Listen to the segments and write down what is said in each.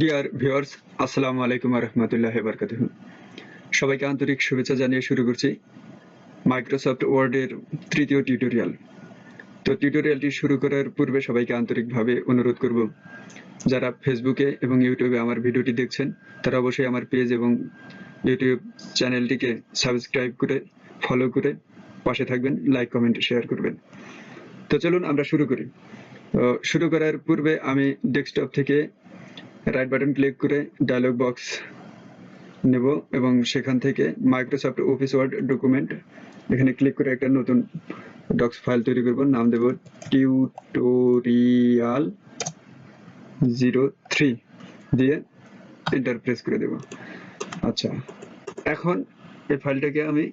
Dear viewers আসসালামু আলাইকুম রহমতুল্লাহ বরকাতুহ। সবাইকে আন্তরিক শুভেচ্ছা জানিয়ে শুরু করছি মাইক্রোসফট ওয়ার্ডের তৃতীয় টিউটোরিয়াল তো টিউটোরিয়ালটি শুরু করার পূর্বে সবাইকে আন্তরিকভাবে অনুরোধ করব, যারা ফেসবুকে এবং ইউটিউবে আমার ভিডিওটি দেখছেন, তারা অবশ্যই আমার পেজ এবং ইউটিউব চ্যানেলটিকে সাবস্ক্রাইব করে ফলো করে পাশে থাকবেন লাইক কমেন্ট শেয়ার করবেন। তো চলুন আমরা শুরু করি। শুরু করার পূর্বে আমি ডেস্কটপ থেকে রাইট বাটন ক্লিক করে ডায়লগ বক্স নেব এবং সেখান থেকে মাইক্রোসফট অফিস ওয়ার্ড ডকুমেন্ট এখানে ক্লিক করে একটা নতুন ডক্স ফাইল তৈরি করব। নাম দেব টিউটোরিয়াল জিরো থ্রি দিয়ে এন্টার প্রেস করে দেব। আচ্ছা এখন এই ফাইলটাকে আমি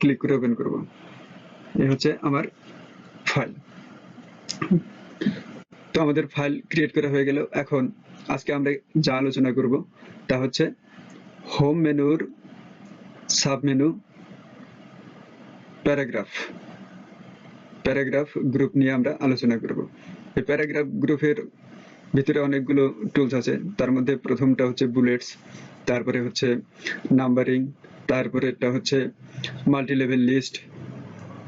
ক্লিক করে ওপেন করব। এই হচ্ছে আমার ফাইল তো আমাদের ফাইল ক্রিয়েট করা হয়ে গেল। এখন আজকে আমরা যা আলোচনা করব তা হচ্ছে হোম মেনুর sub menu paragraph paragraph group নিয়ে আমরা আলোচনা করব। এই প্যারাগ্রাফ গ্রুপের ভিতরে অনেকগুলো টুলস আছে। তার মধ্যে প্রথমটা হচ্ছে বুলেটস তারপরে হচ্ছে নাম্বারিং তারপরে এটা হচ্ছে মাল্টি লেভেল লিস্ট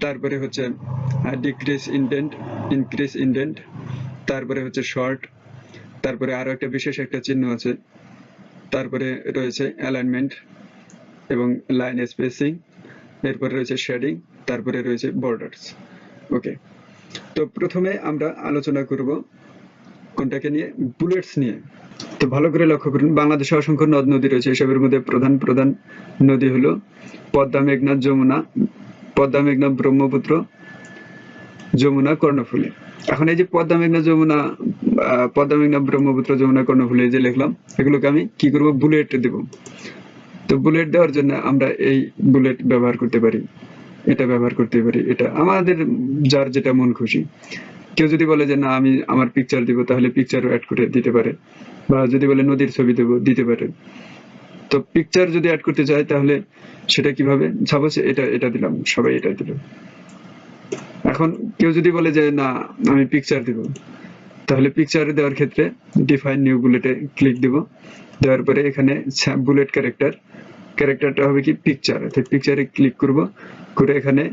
তারপরে হচ্ছে ডিক্রিজ ইন্ডেন্ট ইনক্রিজ ইন্ডেন্ট তারপরে হচ্ছে শর্ট তারপরে আরও একটা বিশেষ একটা চিহ্ন আছে। তারপরে রয়েছে অ্যালাইনমেন্ট এবং লাইন স্পেসিং এরপরে রয়েছে শেডিং তারপরে রয়েছে বর্ডার্স ওকে তো প্রথমে আমরা আলোচনা করব কোনটাকে নিয়ে বুলেটস নিয়ে। তো ভালো করে লক্ষ্য করুন, বাংলাদেশে অসংখ্য নদ নদী রয়েছে। এসবের মধ্যে প্রধান প্রধান নদী হলো পদ্মা মেঘনা যমুনা, পদ্মা মেঘনা ব্রহ্মপুত্র, যমুনা কর্ণফুলী। এখন এই যে পদ্মা মেঘনা যমুনা পদ্মা মেঘনা ব্রহ্মপুত্র যমুনা কর্ণফুলী যে লিখলাম, এগুলোকে আমি কি করব? বুলেট দেব। তো বুলেট দেওয়ার জন্য আমরা এই বুলেট ব্যবহার করতে পারি, এটা ব্যবহার করতে পারি, এটা আমাদের যার যেটা মন খুশি। কেউ যদি বলে যে, না, আমি আমার পিকচার দিব, তাহলে পিকচারও অ্যাড করে দিতে পারে। বা যদি বলে, নদীর ছবি দেবো, দিতে পারে। তো পিকচার যদি অ্যাড করতে চায়, তাহলে সেটা কীভাবে? সাপোজ এটা এটা দিলাম, সবাই এটা দিল। এখন কেউ যদি বলে যে, না, আমি পিকচার দিব। তাহলে পিকচার দেওয়ার ক্ষেত্রে ডিফাইন নিউ বুলেটে ক্লিক দিব। দেওয়ার পরে এখানে বুলেট ক্যারেক্টার ক্যারেক্টারটা হবে কি? পিকচার অর্থাৎ পিকচারে ক্লিক করব। করে এখানে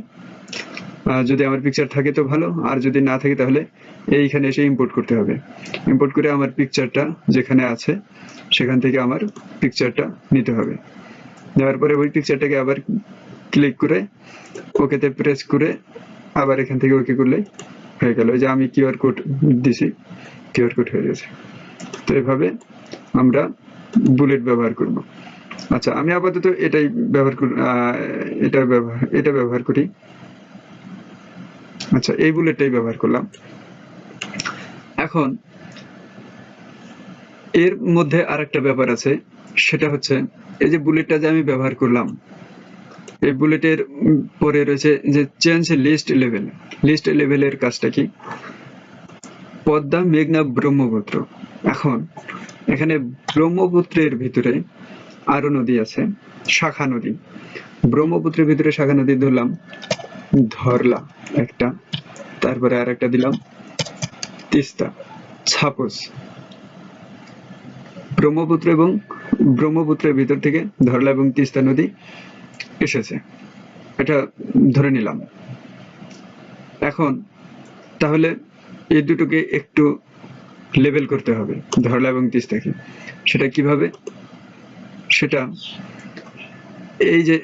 যদি আমার পিকচার থাকে তো ভালো। আর যদি না থাকে তাহলে এইখানে এসে ইম্পোর্ট করতে হবে। ইম্পোর্ট করে আমার পিকচারটা যেখানে আছে, সেখান থেকে আমার পিকচারটা নিতে হবে। নেওয়ার পরে ওই পিকচারটাকে আবার ক্লিক করে ওকেতে প্রেস করে আবার এখান থেকে ওকে করলে হয়ে গেল। যে আমি কিউআর কোড দিছি কিউআর কোড হয়ে গেছে। তো এভাবে আমরা বুলেট ব্যবহার করব। আচ্ছা আমি আপাতত এটাই ব্যবহার করি এটা ব্যবহার এটা ব্যবহার করি। আচ্ছা এই বুলেটটাই ব্যবহার করলাম। এখন এর মধ্যে আরেকটা ব্যাপার আছে, সেটা হচ্ছে এই যে বুলেটটা যে আমি ব্যবহার করলাম এই বুলেটের পরে রয়েছে যে চেঞ্জ লিস্ট লেভেল লিস্ট লেভেলের কাজটা কি? পদ্মা মেঘনা ব্রহ্মপুত্র। এখন, এখানে ব্রহ্মপুত্রের ভিতরে আরও নদী আছে, শাখা নদী। ব্রহ্মপুত্রের ভিতরে শাখা নদী ধরলাম, ধরলা একটা, তারপরে আর একটা দিলাম, তিস্তা, ছাপোস। ব্রহ্মপুত্র এবং ব্রহ্মপুত্রের ভিতর থেকে ধরলা এবং তিস্তা নদী এসেছে। এটা ধরে নিলাম। এখন তাহলে এই দুটোকে একটু লেভেল করতে হবে, ধরলা এবং তিস্তাকে। সেটা কীভাবে? সেটা এই যে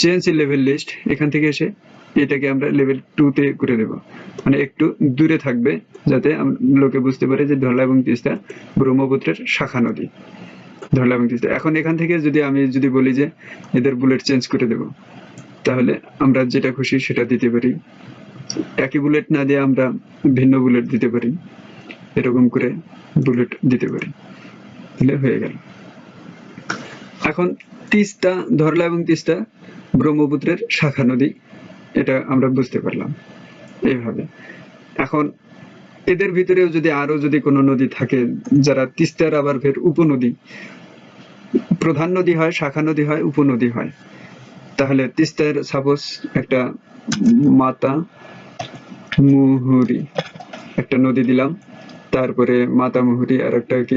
চেঞ্জ লেভেল লিস্ট এখান থেকে এসে এটাকে আমরা লেভেল টু তে করে দেব। মানে একটু দূরে থাকবে যাতে লোকে বুঝতে পারে যে ধরলা এবং তিস্তা ব্রহ্মপুত্রের শাখা নদী। ধরলা এবং তিস্তা এখন এখান থেকে যদি আমি যদি বলি যে এদের বুলেট চেঞ্জ করে দেব, তাহলে আমরা যেটা খুশি সেটা দিতে পারি। একই বুলেট না দিয়ে আমরা ভিন্ন বুলেট দিতে পারি। এরকম করে বুলেট দিতে পারি। তাহলে হয়ে গেল। এখন তিস্তা, ধরলা এবং তিস্তা ব্রহ্মপুত্রের শাখা নদী, এটা আমরা বুঝতে পারলাম। এইভাবে। এখন এদের ভিতরেও যদি আরও যদি কোনো নদী থাকে, যারা তিস্তার আবার ফের উপনদী, প্রধান নদী হয়, শাখা নদী হয়, উপনদী হয়, তাহলে তিস্তার সাপোজ একটা মাতা মুহুরি একটা নদী দিলাম, তারপরে মাতা মুহুরি আর একটা কি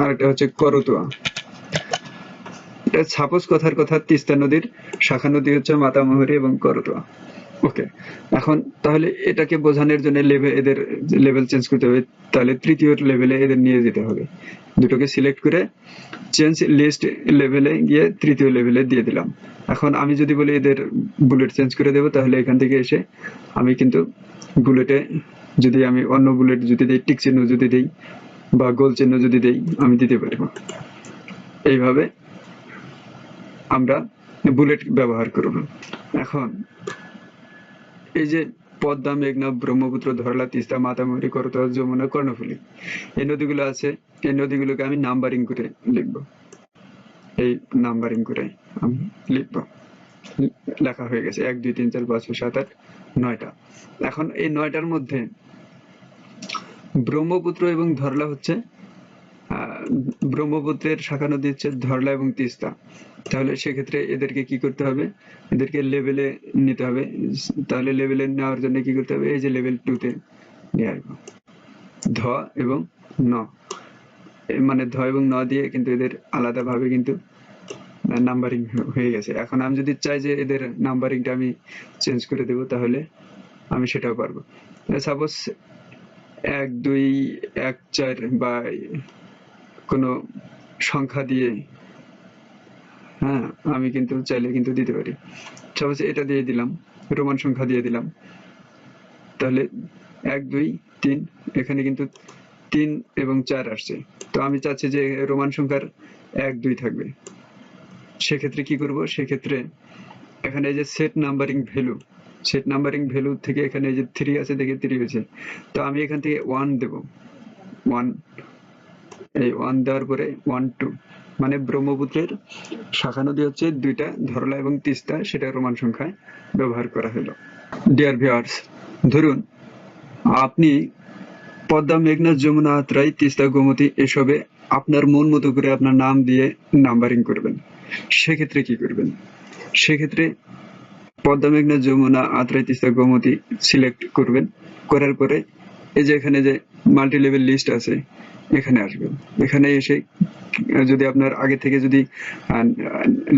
আর এটা হচ্ছে করতোয়া। সাপোজ কথার কথা, তিস্তা নদীর, শাখা নদী হচ্ছে মাতামুহুরী এবং করতোয়া। ওকে এখন তাহলে এটাকে বোঝানোর জন্য লেভেল এদের লেভেল চেঞ্জ করতে হবে। তাহলে তৃতীয় লেভেলে এদের নিয়ে যেতে হবে। দুটোকে সিলেক্ট করে চেঞ্জ লিস্ট লেভেলে গিয়ে তৃতীয় লেভেলে দিয়ে দিলাম। এখন আমি যদি বলি এদের বুলেট চেঞ্জ করে দেবো, তাহলে এখান থেকে এসে আমি কিন্তু বুলেটে যদি আমি অন্য বুলেট যদি দেই টিক চিহ্ন যদি দেই বা গোল চিহ্ন যদি দেই, আমি দিতে পারব। এইভাবে আমরা বুলেট ব্যবহার করব। এখন এই যে পদ্মা, মেঘনা, ব্রহ্মপুত্র, ধরলা, তিস্তা মাতামুহুরী করতোয়া যমুনা, কর্ণফুলী। এই নদীগুলো আছে, এই নদীগুলোকে আমি নাম্বারিং করে লিখব। এই নাম্বারিং করে আমি লিখব। লেখা হয়ে গেছে, এক, দুই, তিন, চার, পাঁচ, ছয়, সাত, আট, নয়টা। এখন এই নয়টার মধ্যে ব্রহ্মপুত্র এবং ধরলা হচ্ছে ব্রহ্মপুত্রের শাখা নদী হচ্ছে ধরলা এবং তিস্তা। তাহলে সেক্ষেত্রে এদেরকে কি করতে হবে? এদেরকে লেভেলে নিতে হবে। তাহলে লেভেলে নেওয়ার জন্য কি করতে হবে? এই যে লেভেল টু তে নিয়ে আসব। ধ এবং ন। মানে ধ এবং ন দিয়ে কিন্তু এদের আলাদা ভাবে কিন্তু নাম্বারিং হয়ে গেছে। এখন আমি যদি চাই যে এদের নাম্বারিংটা আমি চেঞ্জ করে দেব, তাহলে আমি সেটাও পারব। সাপোজ এক, দুই, এক, চার বা কোনো সংখ্যা দিয়ে হ্যাঁ আমি কিন্তু চাইলে কিন্তু দিতে পারি। সাপোজ এটা দিয়ে দিলাম, রোমান সংখ্যা দিয়ে দিলাম। তাহলে এক, দুই, তিন, এখানে কিন্তু তিন এবং চার আসছে। তো আমি চাচ্ছি যে রোমান সংখ্যার এক, দুই থাকবে। সেক্ষেত্রে কি করব? সেক্ষেত্রে এখানে এই যে set numbering value set numbering value থেকে এখানে এই যে থ্রি আছে, দেখে থ্রি হয়েছে। তো আমি এখান থেকে ওয়ান দেব। ওয়ান এই ওয়ান দেওয়ার পরে ওয়ান টু মানে ব্রহ্মপুত্রের শাখা নদী হচ্ছে দুইটা, ধরলা এবং তিস্তা, সেটা রোমান সংখ্যায় ব্যবহার করা হলো। ডিয়ার ভিউয়ার্স ধরুন, আপনি পদ্মা, মেঘনা, যমুনা আত্রাই তিস্তা, গোমতী, এসবে আপনার মন মতো করে আপনার নাম দিয়ে নাম্বারিং করবেন। সেক্ষেত্রে কি করবেন? সেক্ষেত্রে পদ্মা, মেঘনা, যমুনা আত্রাই তিস্তা, গোমতী সিলেক্ট করবেন। করার পরে এই যে এখানে যে মাল্টি লেভেল লিস্ট আছে এখানে আসবেন এখানে এসে যদি আপনার আগে থেকে যদি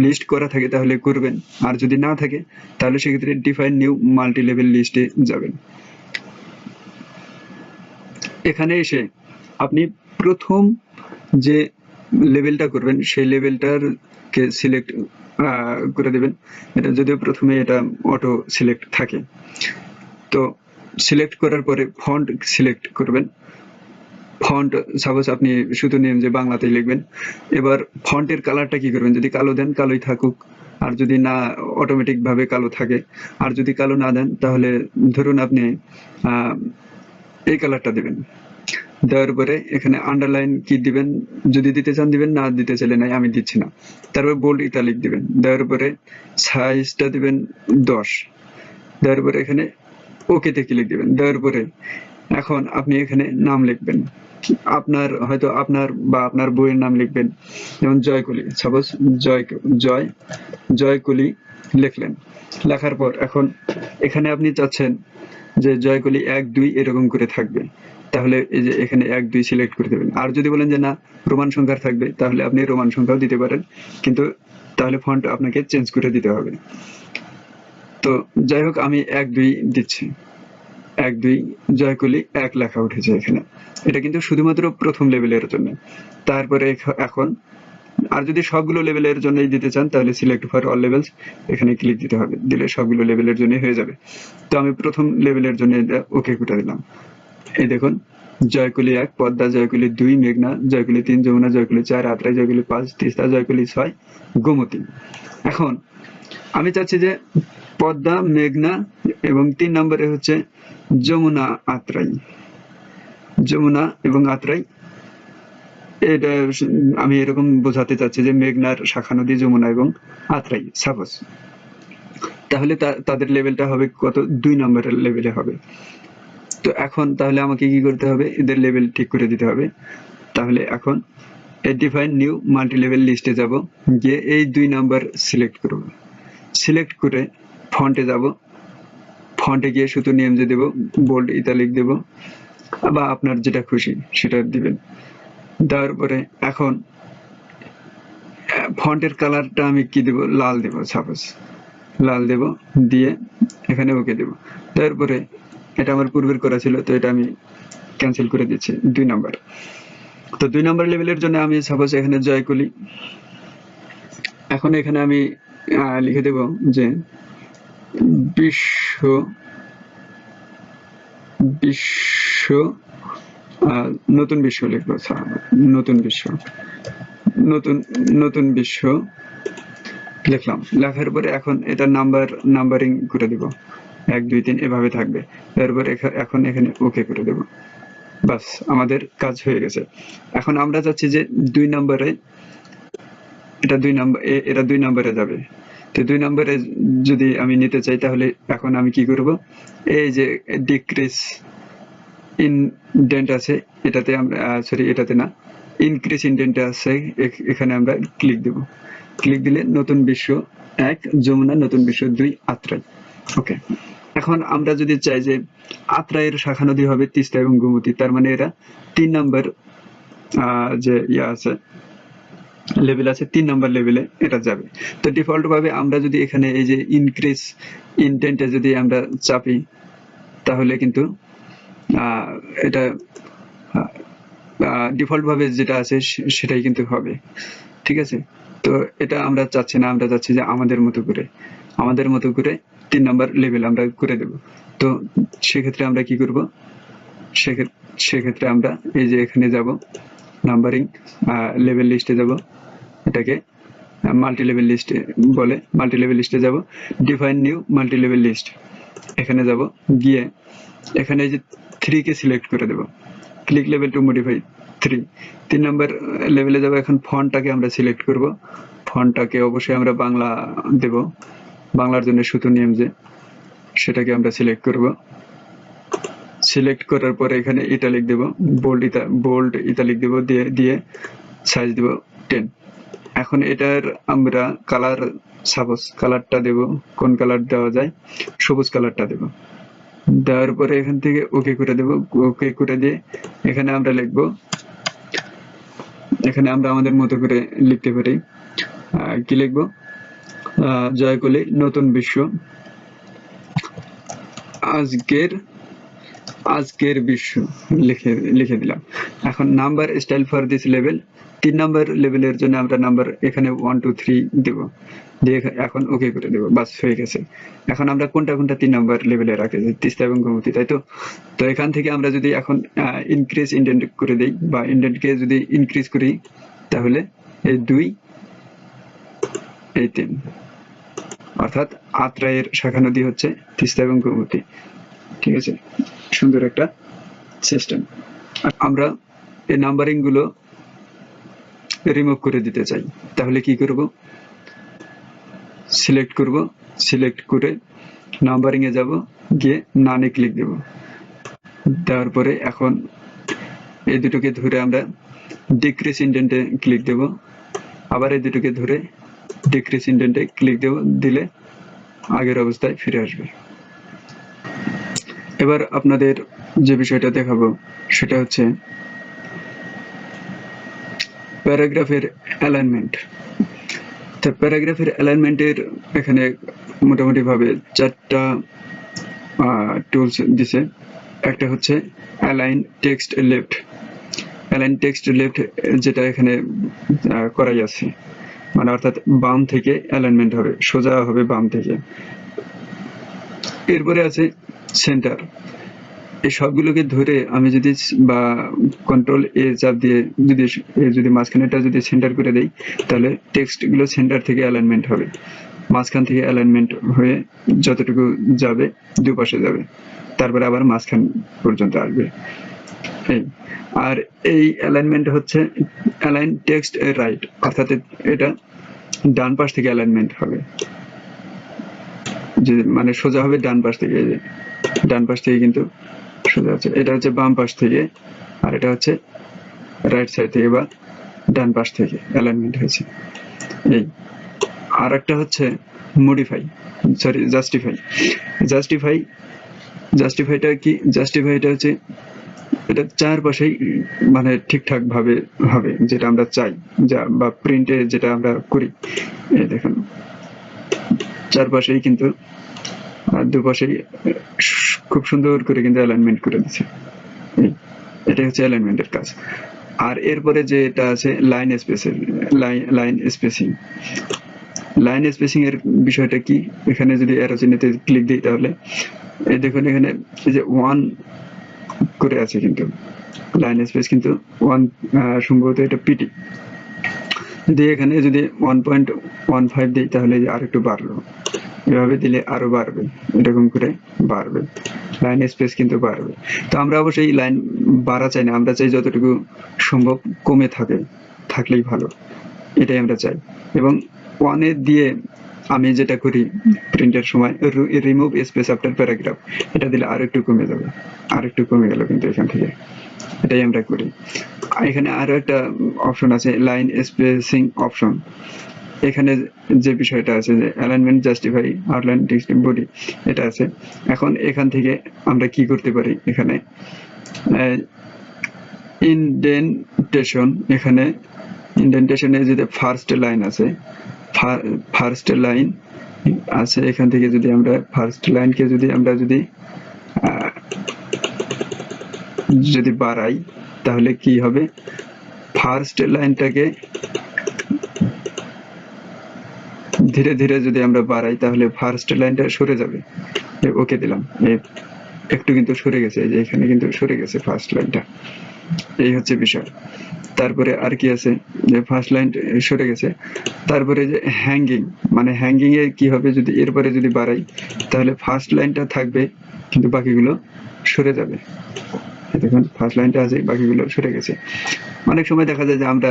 লিস্ট করা থাকে তাহলে করবেন। আর যদি না থাকে, তাহলে সেক্ষেত্রে ডিফাইন নিউ মাল্টি লেভেল লিস্টে যাবেন। এখানে এসে আপনি প্রথম যে লেভেলটা করবেন, সেই লেভেলটার কে সিলেক্ট করে দেবেন। এটা যদিও প্রথমে এটা অটো সিলেক্ট থাকে। তো সিলেক্ট করার পরে ফন্ট সিলেক্ট করবেন। ফন্ট সাপোজ আপনি শুধু নেম যে বাংলাতেই লিখবেন, এবার ফন্টের কালারটা কি করবেন? যদি কালো দেন, কালোই থাকুক। আর যদি না অটোমেটিক ভাবে কালো থাকে, আর যদি কালো না দেন, তাহলে ধরুন আপনি এই কালারটা দিবেন। দেওয়ার পরে এখানে আন্ডারলাইন কি দিবেন। যদি দিতে চান, দিবেন, না দিতে চাইলে নাই, আমি দিচ্ছি না। তারপর বোল্ড ইতালিক দিবেন। দেওয়ার পরে সাইজটা দিবেন দশ। দেওয়ার পরে এখানে ওকেতে ক্লিক দিবেন। দেওয়ার পরে এখন আপনি এখানে নাম লিখবেন। আপনার হয়তো আপনার বা আপনার বইয়ের নাম লিখবেন। যেমন জয়কলি সাপোজ জয় জয়, জয়কলি লিখলেন। লেখার পর এখন এখানে আপনি চাচ্ছেন যে জয়কলি এক, দুই এরকম করে থাকবে। তাহলে এই যে এখানে এক, দুই সিলেক্ট করে দেবেন। আর যদি বলেন যে না, রোমান সংখ্যার থাকবে, তাহলে আপনি রোমান সংখ্যাও দিতে পারেন। কিন্তু তাহলে ফন্ট আপনাকে চেঞ্জ করে দিতে হবে। তো যাই হোক, আমি এক, দুই দিচ্ছি। এক দুই জয় জয়কলি এক লেখা উঠেছে এখানে। এটা কিন্তু শুধুমাত্র প্রথম লেভেলের জন্য। তারপরে এখন আর যদি সবগুলো লেভেলের জন্যই দিতে চান, তাহলে সিলেক্ট ফর অল লেভেলস এখানে ক্লিক দিতে হবে। দিলে সবগুলো লেভেলের জন্য হয়ে যাবে। তো আমি প্রথম লেভেলের জন্য ওকে করে দিলাম। এই দেখুন জয়কুলি এক, পদ্মা জয়কুলি দুই, মেঘনা জয়কুলি তিন, যমুনা জয়কুলি চার আত্রাই জয়কুলি পাঁচ, তিস্তা জয়কুলি ছয়, গোমতী। এখন আমি চাচ্ছি যে পদ্মা, মেঘনা এবং তিন নম্বরে হচ্ছে যমুনা, আত্রাই। যমুনা এবং আত্রাই। এটা আমি এরকম বোঝাতে চাচ্ছি যে মেঘনার শাখা নদী, যমুনা এবং আত্রাই সাপোজ তাহলে তাদের লেভেলটা হবে কত? দুই নম্বরের লেভেলে হবে। তো এখন তাহলে আমাকে কি করতে হবে? এদের লেভেল ঠিক করে দিতে হবে। তাহলে এখন ডিফাইন নিউ মাল্টি লেভেল লিস্টে যাব। গিয়ে এই দুই নাম্বার সিলেক্ট করব। সিলেক্ট করে ফন্টে যাব। ফন্টে গিয়ে শুধু যে দেব বোল্ড ইতালিক দেব, বা আপনার যেটা খুশি সেটা দিবেন। দেওয়ার পরে এখন ফন্টের কালারটা আমি কি দেব? লাল দেব সাপোজ লাল দেব, দিয়ে এখানে ওকে দেব। তারপরে এটা আমার পূর্বের করা ছিল, তো এটা আমি ক্যান্সেল করে দিচ্ছি। দুই নাম্বার। তো দুই নাম্বার লেভেলের জন্য আমি সাপোজ এখানে জয় কলি এখন এখানে আমি লিখে দেব যে বিশ্ব বিশ্ব নতুন বিশ্ব লিখব নতুন বিশ্ব, নতুন নতুন বিশ্ব লিখলাম। লেখার পরে এখন এটা নাম্বার নাম্বারিং করে দেব। এক, দুই, তিন, এভাবে থাকবে। তারপর এখন এখানে ওকে করে দেব। বাস, আমাদের কাজ হয়ে গেছে। এখন আমরা চাচ্ছি যে দুই নম্বরে এটা দুই নাম্বার এটা দুই নম্বরে যাবে। তো দুই নম্বরে যদি আমি নিতে চাই, তাহলে এখন আমি কি করব? এই যে ডিক্রিস ইনডেন্ট আছে, এটাতে আমরা সরি এটাতে না ইনক্রিজ ইনডেন্ট আছে এখানে আমরা ক্লিক দেব। ক্লিক দিলে নতুন বিশ্ব এক, যমুনা নতুন বিশ্ব দুই, আত্রাই। ওকে এখন আমরা যদি চাই যে আত্রাইয়ের শাখা নদী হবে তিস্তা এবং গোমতী, তার মানে এরা তিন নম্বর যে ইয়া আছে লেভেল আছে, তিন নম্বর লেভেলে এটা যাবে। তো ডিফল্ট ভাবে আমরা যদি এখানে এই যে ইনক্রিজ ইনটেন্টে যদি আমরা চাপি, তাহলে কিন্তু এটা ডিফল্ট ভাবে যেটা আছে সেটাই কিন্তু হবে। ঠিক আছে? তো এটা আমরা চাচ্ছি না, আমরা চাচ্ছি যে আমাদের মতো করে, আমাদের মতো করে তিন নম্বর লেভেল আমরা করে দেব। তো সেক্ষেত্রে আমরা কি করব? সেক্ষেত্রে আমরা এই যে এখানে যাব নাম্বারিং লেভেল লিস্টে যাব। এটাকে মাল্টি লেভেল লিস্টে বলে মাল্টি লেভেল লিস্টে যাব। Define new multi level list এখানে যাব। গিয়ে এখানে যে থ্রি কে সিলেক্ট করে দেব। Click level two modify three তিন নম্বর লেভেলে যাব। এখন ফন্টটাকে আমরা সিলেক্ট করব। ফন্টটাকে অবশ্যই আমরা বাংলা দেব। বাংলার জন্য সুতো নিয়ম যে সেটাকে আমরা সিলেক্ট করব। সিলেক্ট করার পরে এখানে ইটালিক দেব বোল্ড ইতা বোল্ড ইতালিক দেব দিয়ে দিয়ে সাইজ দেব টেন এখন এটার আমরা কালার সাপোজ কালারটা দেব কোন কালার দেওয়া যায় সবুজ কালারটা দেব। দেওয়ার পরে এখান থেকে ওকে করে দেব ওকে করে দিয়ে এখানে আমরা লিখব এখানে আমরা আমাদের মতো করে লিখতে পারি। কি লিখব? আহ, জয়কলি নতুন বিশ্ব। আজকের আজকের বিশ্ব লিখে লিখে দিলাম। এখন number style for this level তিন নাম্বার লেভেলের জন্য আমরা নাম্বার এখানে ওয়ান টু থ্রি দেব। দিয়ে এখন ওকে করে দেবো, বাস হয়ে গেছে। এখন আমরা কোনটা কোনটা তিন নাম্বার লেভেলে রাখে যে তিস্তা এবং গোমতী, তাই তো? তো এখান থেকে আমরা যদি এখন ইনক্রিজ ইন্ডেন্ট করে দেই, বা ইন্ডেন্টকে যদি ইনক্রিজ করি, তাহলে এই দুই, এই তিন। অর্থাৎ আত্রায়ের শাখা নদী হচ্ছে তিস্তা এবং গোমতী। ঠিক আছে? সুন্দর একটা সিস্টেম আমরা এই নাম্বারিংগুলো রিমুভ করে দিতে চাই। তাহলে কি করব? সিলেক্ট করব সিলেক্ট করে নাম্বারিং এ যাব, গিয়ে নানে ক্লিক দেব। দেওয়ার পরে এখন এই দুটোকে ধরে আমরা ডিক্রিস ইন্ডেন্টে ক্লিক দেব। আবার এই দুটোকে ধরে ডিক্রিস ইন্ডেন্টে ক্লিক দেব, দিলে আগের অবস্থায় ফিরে আসবে। এবার আপনাদের যে বিষয়টা দেখাবো, সেটা হচ্ছে প্যারাগ্রাফের অ্যালাইনমেন্ট। তো প্যারাগ্রাফের অ্যালাইনমেন্টের এখানে মোটামুটি ভাবে চারটা টুলস দিছে। একটা হচ্ছে align text left align text left যেটা এখানে করাই আছে। মানে অর্থাৎ বাম থেকে অ্যালাইনমেন্ট হবে, সোজা হবে বাম থেকে। এরপরে আছে সেন্টার এই সবগুলোকে ধরে আমি যদি বা কন্ট্রোল এ চাপ দিয়ে যদি যদি মাঝখানেটা যদি সেন্টার করে দেই, তাহলে টেক্সটগুলো সেন্টার থেকে অ্যালাইনমেন্ট হবে। মাঝখান থেকে অ্যালাইনমেন্ট হয়ে যতটুকু যাবে, দুপাশে যাবে। তারপরে আবার মাঝখান পর্যন্ত আসবে। আর এই অ্যালাইনমেন্ট হচ্ছে অ্যালাইন টেক্সট রাইট অর্থাৎ এটা ডান পাশ থেকে অ্যালাইনমেন্ট হবে। যে মানে সোজা হবে ডান পাশ থেকে ডান পাশ থেকে কিন্তু সোজা আছে এটা হচ্ছে বাম পাশ থেকে আর এটা হচ্ছে রাইট সাইড থেকে বা ডান পাশ থেকে অ্যালাইনমেন্ট হয়েছে। এই আর একটা হচ্ছে মডিফাই সরি জাস্টিফাই জাস্টিফাই জাস্টিফাইটা কি? জাস্টিফাইটা হচ্ছে এটা চারপাশেই মানে ঠিকঠাক ভাবে হবে, যেটা আমরা চাই, যা বা প্রিন্টে যেটা আমরা করি। এই দেখুন, চারপাশেই কিন্তু আর দুপাশেই খুব সুন্দর করে কিন্তু অ্যালাইনমেন্ট করে দিচ্ছে এই, এটাই হচ্ছে অ্যালাইনমেন্টের কাজ। আর এরপরে যেটা আছে লাইন স্পেসের লাইন স্পেসিং লাইন স্পেসিং এর বিষয়টা কি? এখানে যদি অ্যারো চিহ্নতে ক্লিক দিই তাহলে। এই দেখুন এখানে এই যে ওয়ান করে আছে কিন্তু। লাইন স্পেস কিন্তু ওয়ান সম্ভবত এটা পিটি যদি এখানে যদি ওয়ান পয়েন্ট ওয়ান ফাইভ দিই তাহলে আর একটু বাড়লো। এভাবে দিলে আরও বাড়বে, এরকম করে বাড়বে। লাইন স্পেস কিন্তু বাড়বে। তো আমরা অবশ্যই লাইন বাড়া চাই না, আমরা চাই যতটুকু সম্ভব কমে থাকে, থাকলেই ভালো। এটাই আমরা চাই। এবং ওয়ানে দিয়ে আমি যেটা করি প্রিন্টের সময় রিমুভ স্পেস আফটার প্যারাগ্রাফ এটা দিলে আর একটু কমে যাবে, আর একটু কমে গেল কিন্তু এখান থেকে। এটাই আমরা করি। এখানে আরও একটা অপশন আছে লাইন স্পেসিং অপশন এখানে যে বিষয়টা আছে যে alignment justify outline text body এটা আছে। এখন এখান থেকে আমরা কি করতে পারি এখানে? ইনডেন্টেশন এখানে ইনডেন্টেশনে যদি ফার্স্ট লাইন আছে ফার্স্ট লাইন আছে, এখান থেকে যদি আমরা ফার্স্ট লাইনকে যদি আমরা যদি যদি বাড়াই, তাহলে কি হবে? ফার্স্ট লাইনটাকে ধীরে ধীরে যদি আমরা বাড়াই, তাহলে ফার্স্ট লাইনটা সরে যাবে। ওকে দিলাম। একটু কিন্তু সরে গেছে যে এখানে কিন্তু সরে গেছে ফার্স্ট লাইনটা এই হচ্ছে বিষয়। তারপরে আর কি আছে? যে ফার্স্ট লাইন সরে গেছে। তারপরে যে হ্যাঙ্গিং মানে হ্যাঙ্গিং এ কি হবে যদি, এরপরে যদি বাড়াই, তাহলে ফার্স্ট লাইনটা থাকবে, কিন্তু বাকিগুলো সরে যাবে। দেখুন ফার্স্ট লাইনটা আছে, বাকিগুলো সরে গেছে। অনেক সময় দেখা যায় যে আমরা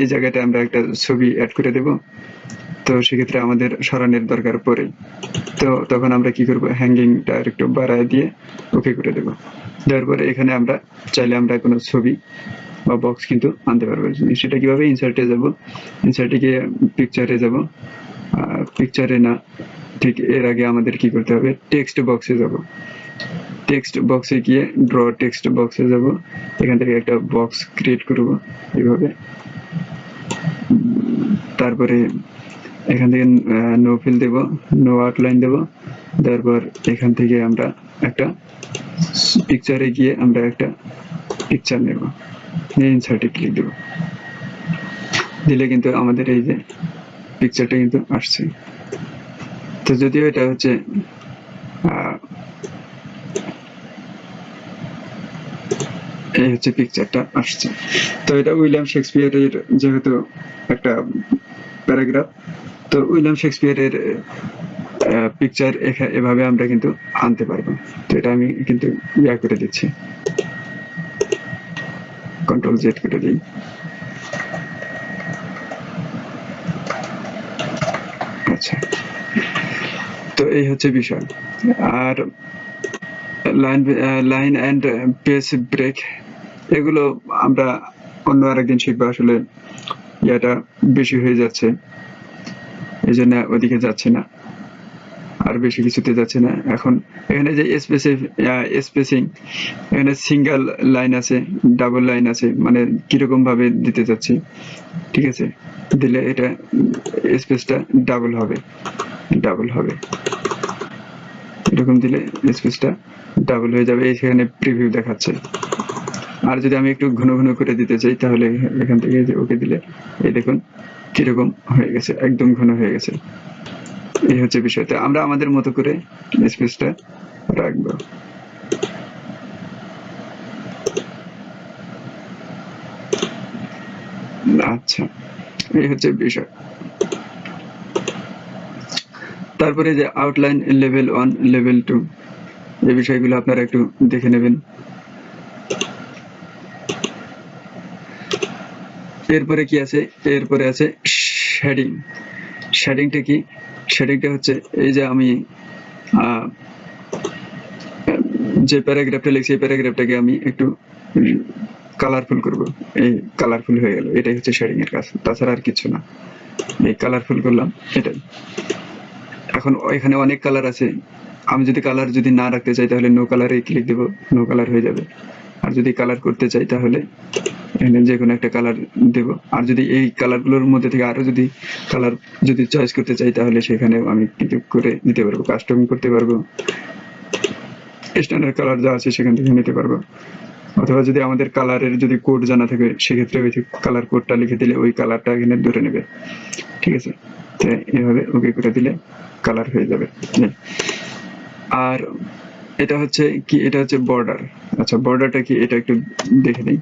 এই জায়গাটা আমরা একটা ছবি অ্যাড করে দেব। তো সেক্ষেত্রে আমাদের সরানোর দরকার পড়ে। তো তখন আমরা কি করব? হ্যাঙ্গিংটা একটু বাড়ায় দিয়ে ওকে করে দেব। দেওয়ার পরে এখানে আমরা চাইলে আমরা কোনো ছবি বা বক্স কিন্তু আনতে পারব। সেটা কীভাবে? ইনসার্টে যাব। ইনসার্টে গিয়ে পিকচারে যাব। পিকচারে না, ঠিক এর আগে আমাদের কি করতে হবে? টেক্সট বক্সে যাব। টেক্সট বক্সে গিয়ে ড্র টেক্সট বক্সে যাব। এখান থেকে একটা বক্স ক্রিয়েট করব এইভাবে। তারপরে এখান থেকে নো ফিল দেব নো আউটলাইন দেব। তারপর এখান থেকে আমরা একটা পিকচারে গিয়ে আমরা একটা পিকচার নেব। ইনসার্টে ক্লিক দেব। দিলে কিন্তু আমাদের এই যে পিকচারটা কিন্তু আসছে। তো যদিও এটা হচ্ছে এই হচ্ছে পিকচারটা আসছে। তো এটা উইলিয়াম শেক্সপিয়ারের যেহেতু একটা প্যারাগ্রাফ তো উইলিয়াম শেক্সপিয়ারের পিকচার এভাবে আমরা কিন্তু আনতে পারব। তো এটা আমি কিন্তু ইয়া করে দিচ্ছি। কন্ট্রোল জেড করে দিই। আচ্ছা। তো এই হচ্ছে বিষয়। আর line line and page break, এগুলো আমরা অন্য আরেকদিন শিখব। আসলে ইয়াটা বেশি হয়ে যাচ্ছে। এই জন্য ওদিকে যাচ্ছে না। আর বেশি কিছুতে যাচ্ছে না। এখন এখানে যে স্পেসিং এখানে সিঙ্গেল লাইন আছে ডাবল লাইন আছে মানে কীরকম ভাবে দিতে যাচ্ছি, ঠিক আছে? দিলে এটা স্পেসটা ডাবল হবে ডাবল হবে। এরকম দিলে স্পেসটা ডাবল হয়ে যাবে, এখানে প্রিভিউ দেখাচ্ছে। আর যদি আমি একটু ঘন ঘন করে দিতে চাই, তাহলে এখান থেকে ওকে দিলে, এই দেখুন কীরকম হয়ে গেছে, একদম ঘন হয়ে গেছে। এই হচ্ছে বিষয়টা। আমরা আমাদের মতো করে স্পেসটা রাখব। আচ্ছা এই হচ্ছে বিষয়। তারপরে যে outline level one level two এই বিষয়গুলো আপনারা একটু দেখে নেবেন। এরপরে কি আছে? এরপরে আছে শেডিং শেডিংটা কি? শেডিংটা হচ্ছে এই যে আমি যে প্যারাগ্রাফটা লিখছি, এই প্যারাগ্রাফটাকে আমি একটু কালারফুল করব। এই কালারফুল হয়ে গেল। এটাই হচ্ছে শেডিং এর কাজ। তাছাড়া আর কিছু না। এই কালারফুল করলাম। এটাই। এখন এখানে অনেক কালার আছে। আমি যদি কালার যদি না রাখতে চাই, তাহলে নো কালারে ক্লিক দেবো। নো কালার হয়ে যাবে। আর যদি কালার করতে চাই, তাহলে যে কোনো একটা কালার দেব। আর যদি এই কালারগুলোর মধ্যে থেকে আরও যদি কালার যদি চয়েস করতে চাই, তাহলে সেখানে আমি কিন্তু করে দিতে পারব কাস্টম করতে পারব। স্ট্যান্ডার্ড কালার যা আছে সেখান থেকে নিতে পারব। অথবা যদি আমাদের কালারের যদি কোড জানা থাকে, সেক্ষেত্রে ওই কালার কোডটা লিখে দিলে ওই কালারটা এখানে ধরে নেবে। ঠিক আছে? তো এভাবে ওকে করে দিলে কালার হয়ে যাবে। আর এটা হচ্ছে কি? এটা হচ্ছে বর্ডার আচ্ছা বর্ডারটা কি? এটা একটু দেখে নিই।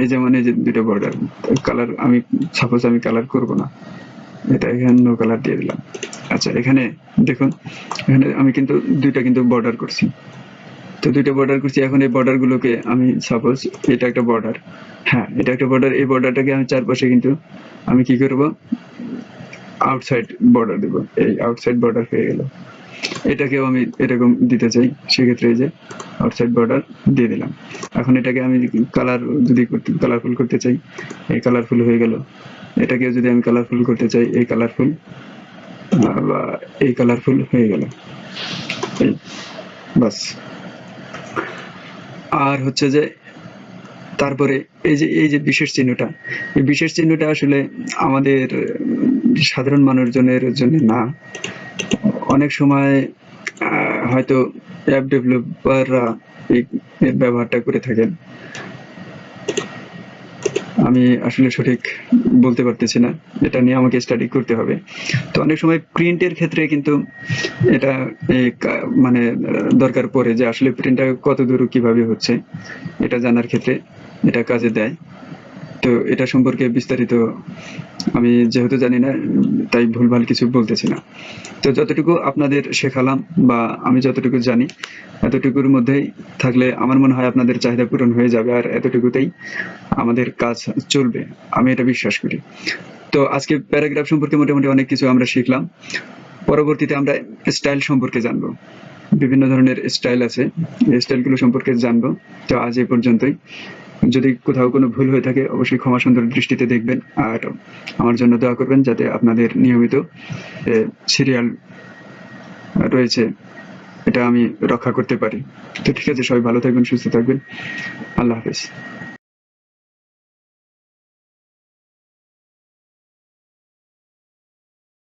এই যেমন এই যে দুটো বর্ডার কালার আমি সাপোজ আমি কালার করব না, এটা এখানে নো কালার দিয়ে দিলাম। আচ্ছা এখানে দেখুন, এখানে আমি কিন্তু দুইটা কিন্তু বর্ডার করছি। তো দুইটা বর্ডার করছি, এখন এই বর্ডার গুলোকে আমি সাপোজ এটা একটা বর্ডার হ্যাঁ এটা একটা বর্ডার এই বর্ডারটাকে আমি চারপাশে কিন্তু আমি কি করব? আউটসাইড বর্ডার দেব। এই আউটসাইড বর্ডার হয়ে গেল। এটাকেও আমি এরকম দিতে চাই, সেক্ষেত্রে এই যে আউটসাইড বর্ডার দিয়ে দিলাম। এখন এটাকে আমি কালার যদি কালারফুল করতে চাই, এই কালারফুল হয়ে গেল। এটাকেও যদি আমি কালারফুল করতে চাই, এই কালারফুল বা এই কালারফুল হয়ে গেল। বাস। আর হচ্ছে যে, তারপরে এই যে এই যে বিশেষ চিহ্নটা, এই বিশেষ চিহ্নটা আসলে আমাদের সাধারণ মানুষজনের জন্য না। অনেক সময় হয়তো অ্যাপ ডেভেলপাররা এর ব্যবহারটা করে থাকেন। আমি আসলে সঠিক বলতে পারতেছি না। এটা নিয়ে আমাকে স্টাডি করতে হবে। তো অনেক সময় প্রিন্টের ক্ষেত্রে কিন্তু এটা মানে দরকার পড়ে যে আসলে প্রিন্টটা কত দূর কীভাবে হচ্ছে, এটা জানার ক্ষেত্রে এটা কাজে দেয়। তো এটা সম্পর্কে বিস্তারিত আমি যেহেতু জানি না, তাই ভুলভাল কিছু বলতেছি না। তো যতটুকু আপনাদের শেখালাম বা আমি যতটুকু জানি, এতটুকুর মধ্যেই থাকলে আমার মনে হয় আপনাদের চাহিদা পূরণ হয়ে যাবে আর এতটুকুতেই আমাদের কাজ চলবে, আমি এটা বিশ্বাস করি। তো আজকে প্যারাগ্রাফ সম্পর্কে মোটামুটি অনেক কিছু আমরা শিখলাম। পরবর্তীতে আমরা স্টাইল সম্পর্কে জানব। বিভিন্ন ধরনের স্টাইল আছে স্টাইলগুলো সম্পর্কে জানব। তো আজ এই পর্যন্তই। যদি কোথাও কোনো ভুল হয়ে থাকে, অবশ্যই ক্ষমা সুন্দর দৃষ্টিতে দেখবেন। আর আমার জন্য দোয়া করবেন যাতে আপনাদের নিয়মিত সিরিয়াল রয়েছে, এটা আমি রক্ষা করতে পারি। তো ঠিক আছে, সবাই ভালো থাকবেন, সুস্থ থাকবেন। আল্লাহ হাফেজ।